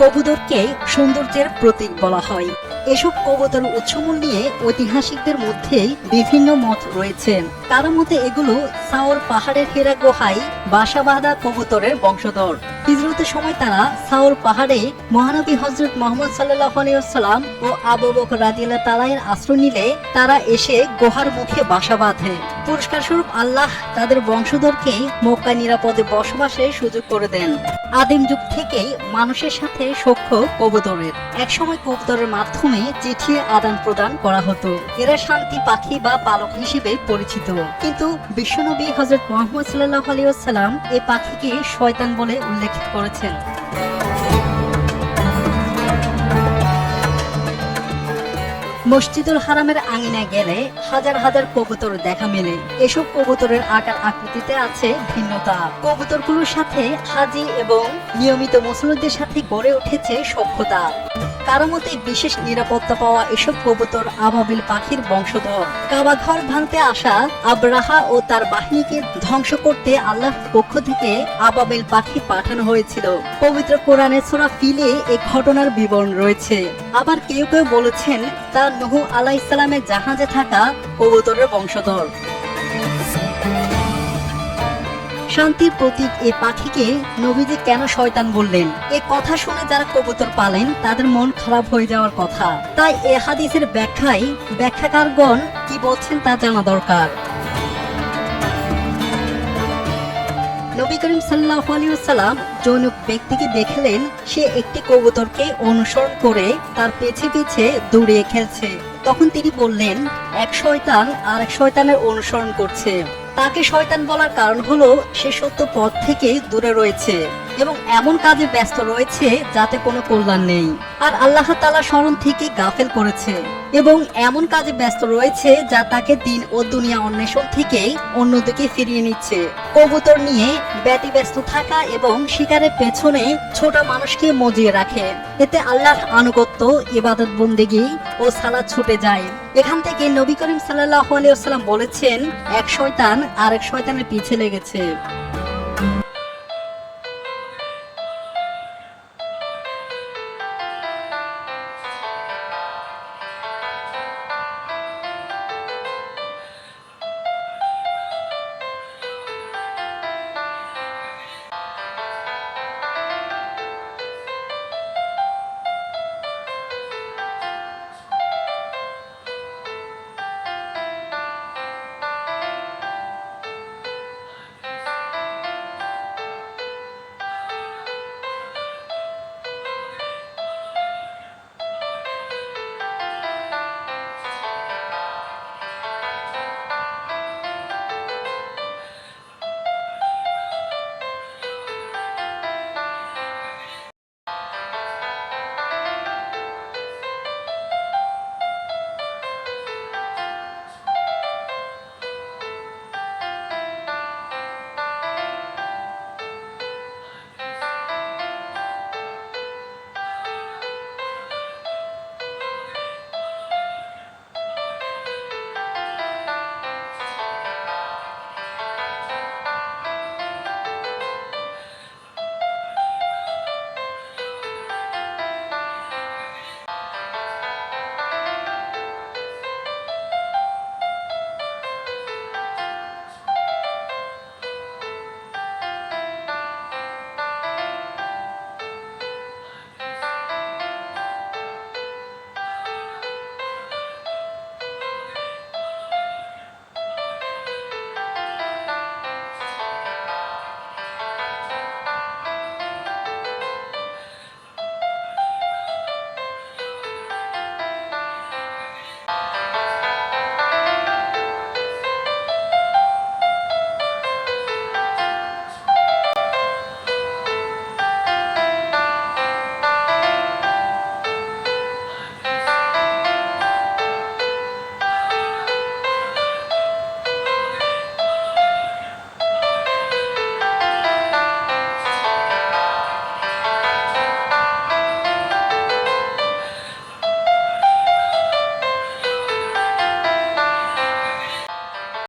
কবুতরকে সৌন্দর্যের প্রতীক বলা হয়। এসব কবুতর উৎসমূল নিয়ে ঐতিহাসিকদের মধ্যেই বিভিন্ন মত রয়েছে। তার মতে এগুলো সাওর পাহাড়ের হেরা গোহাই বাসা বাঁধা কবুতরের বংশধর। হিজরতের সময় তারা সাওর পাহাড়ে মহানবী হজরত মোহাম্মদ সাল্লাহ আলিয়াল্লাম ও আবু বকর রাদিয়াল্লাহু তাআলার আশ্রয় নিলে তারা এসে গুহার মুখে বাসা বাঁধে। পুরস্কার স্বরূপ আল্লাহ তাদের বংশধরকে মক্কা নিরাপদে বসবাসের সুযোগ করে দেন। আদিম যুগ থেকেই মানুষের সাথে সখ্য কবুতরের। একসময় কবুতরের মাধ্যমে চিঠি আদান প্রদান করা হতো। এরা শান্তি পাখি বা পালক হিসেবে পরিচিত। কিন্তু বিশ্বনবী হজরত মোহাম্মদ সাল্লাহ আলিয়াল্লাম এ পাখিকে শয়তান বলে উল্লেখ করেছেন। মসজিদুল হারামের আঙিনায় গেলে হাজার হাজার কবুতর দেখা মেলে। এসব কবুতরের আকার আকৃতিতে আছে ভিন্নতা। কবুতরগুলোর সাথে হাজি এবং নিয়মিত মুসলিমদের সাথে গড়ে উঠেছে সভ্যতা। কারও মতে বিশেষ নিরাপত্তা পাওয়া এসব কবুতর আবাবিল পাখির বংশধর। কাবা ঘর ভাঙতে আসা আবরাহা ও তার বাহিনীকে ধ্বংস করতে আল্লাহর পক্ষ থেকে আবাবিল পাখি পাঠানো হয়েছিল। পবিত্র কোরআনে সূরা ফিলে এই ঘটনার বিবরণ রয়েছে। আবার কেউ কেউ বলেছেন, তা নুহু আলাইসালামের জাহাজে থাকা কবুতরের বংশধর। শান্তির প্রতীক এই পাখিকে নবীজি কেন শয়তান বললেন? এ কথা শুনে যারা কবুতর পালেন, তাদের মন খারাপ হয়ে যাওয়ার কথা। তাই এ হাদিসের ব্যাখ্যায় ব্যাখ্যাকারগণ কি বলছেন তা জানা দরকার। নবী করিম সাল্লাহ আলিয়াল্লাম জৈনক ব্যক্তিকে দেখলেন, সে একটি কবুতরকে অনুসরণ করে তার পেছে পেছে দৌড়িয়ে খেলছে। তখন তিনি বললেন, এক শয়তান আর এক শয়তানের অনুসরণ করছে। তাকে শয়তান বলার কারণ হলো সে সত্য পথ থেকে দূরে রয়েছে। এবং এমন কাজে ব্যস্ত রয়েছে যাতে কোনো কল্যাণ নেই। আর আল্লাহ তালা স্মরণ থেকে গাফেল করেছে এবং এমন কাজে ব্যস্ত রয়েছে যা তাকে দিন ও দুনিয়া অন্বেষণ থেকে অন্যদিকে ফিরিয়ে নিচ্ছে। কবুতর নিয়ে ব্যতিব্যস্ত থাকা এবং শিকারের পেছনে ছোট মানুষকে মজিয়ে রাখে। এতে আল্লাহর আনুগত্য, ইবাদত বন্দেগী ও সালাদ ছুটে যায়। এখান থেকে নবী করিম সাল্লাহ আলিয়াল্লাম বলেছেন, এক শয়তান আরেক শয়তানের পিছে লেগেছে।